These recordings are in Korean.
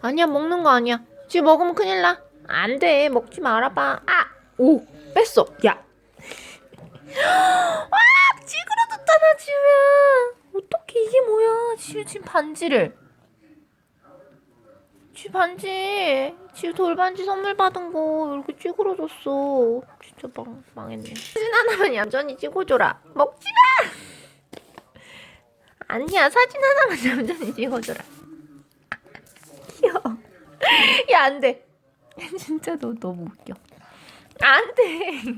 아니야 먹는 거 아니야. 지금 먹으면 큰일 나. 안 돼. 먹지 말아봐. 아! 오! 뺐어. 야! 와! 찌그러졌잖아 지우야. 어떻게 이게 뭐야? 지우 지금 반지를. 지우 반지. 지우 돌반지 선물 받은 거 이렇게 찌그러졌어. 진짜 망, 망했네. 사진 하나만 얌전히 찍어줘라. 먹지 마! 아니야 사진 하나만 얌전히 찍어줘라. 귀여워. 야, 안 돼. 진짜 너 너무 웃겨. 안 돼.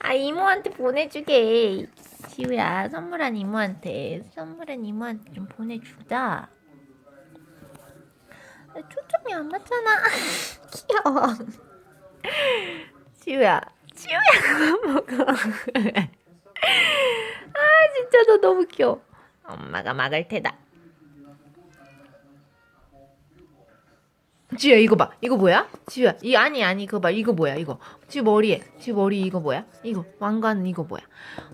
아, 이모한테 보내주게. 지우야, 선물한 이모한테. 선물한 이모한테 좀 보내주자. 아, 초점이 안 맞잖아. 귀여워. 지우야, 지우야, 그만 먹어. 아, 진짜 너 너무 귀여워. 엄마가 막을 테다. 지우야 이거 봐. 이거 뭐야? 지우야 이 아니 아니 그거 봐. 이거 뭐야 이거? 지우 머리에. 지우 머리 이거 뭐야? 이거. 왕관 이거 뭐야?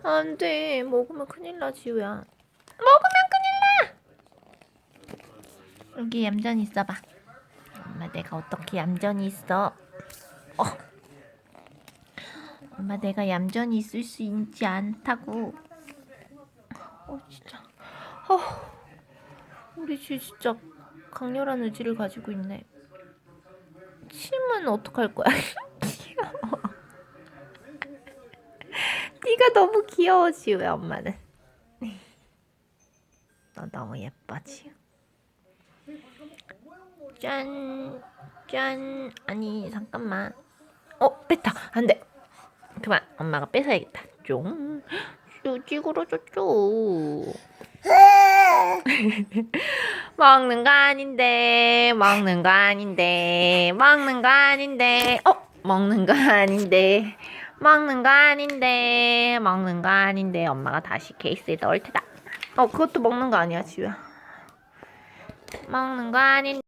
안돼. 먹으면 큰일 나 지우야. 먹으면 큰일 나! 여기 얌전히 있어봐. 엄마 내가 어떻게 얌전히 있어? 어. 엄마 내가 얌전히 있을 수 있지 않다고. 어 진짜. 어. 우리 지우 진짜 강렬한 의지를 가지고 있네. 침은 어떡할 거야? 네가 너무 귀여워 지우야 엄마는. 너 너무 예뻐 지우. 짠, 짠. 아니 잠깐만. 어 뺐다. 안 돼. 그만. 엄마가 뺏어야겠다. 쫑. 쭈 찌그러졌죠. 먹는 거 아닌데 먹는 거 아닌데 먹는 거 아닌데. 어? 먹는 거 아닌데 먹는 거 아닌데 먹는 거 아닌데. 엄마가 다시 케이스에 넣을 테다. 어 그것도 먹는 거 아니야 지우야? 먹는 거 아닌데